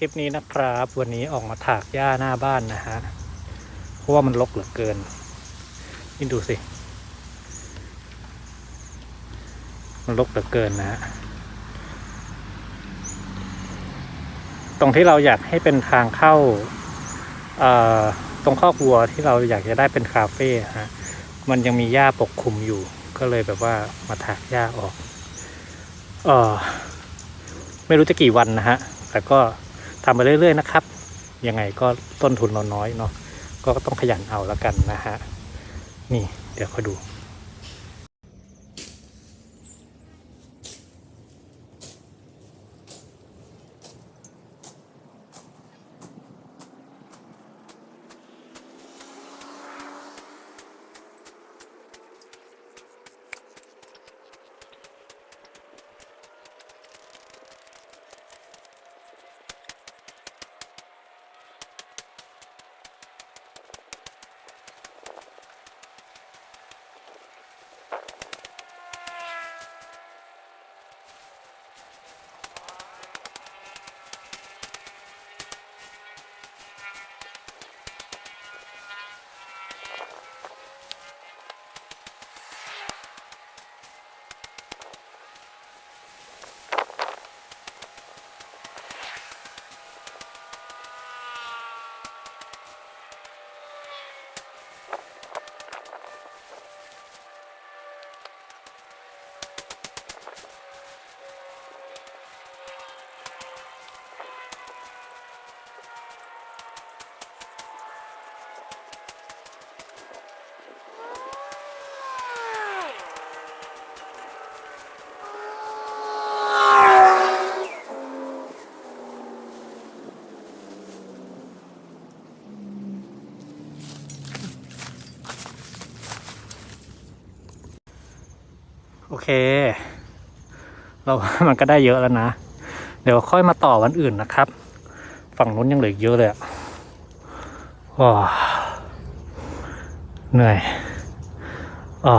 คลิปนี้นะครับ วันนี้ออกมาถากหญ้าหน้าบ้านนะฮะเพราะว่ามันรกเหลือเกินนี่ดูสิ มันรกเหลือเกินนะฮะตรงที่เราอยากให้เป็นทางเข้าเอ่อตรงคอกวัวที่เราอยากจะได้เป็นคาเฟ่ฮะมันยังมีหญ้าปกคลุมอยู่ ก็เลยแบบว่ามาถากหญ้าออกเออไม่รู้จะกี่วันนะฮะแต่ก็ ทำไปเรื่อยๆนะครับ ยังไงก็ต้นทุนเราน้อยเนาะก็ต้องขยันเอาแล้วกันนะฮะนี่เดี๋ยวคอยดู โอเค เรามันก็ได้เยอะแล้วนะ เดี๋ยวค่อยมาต่อวันอื่นนะครับ ฝั่งนู้นยังเหลือเยอะเลยอะว้าเหนื่อยอ๋อ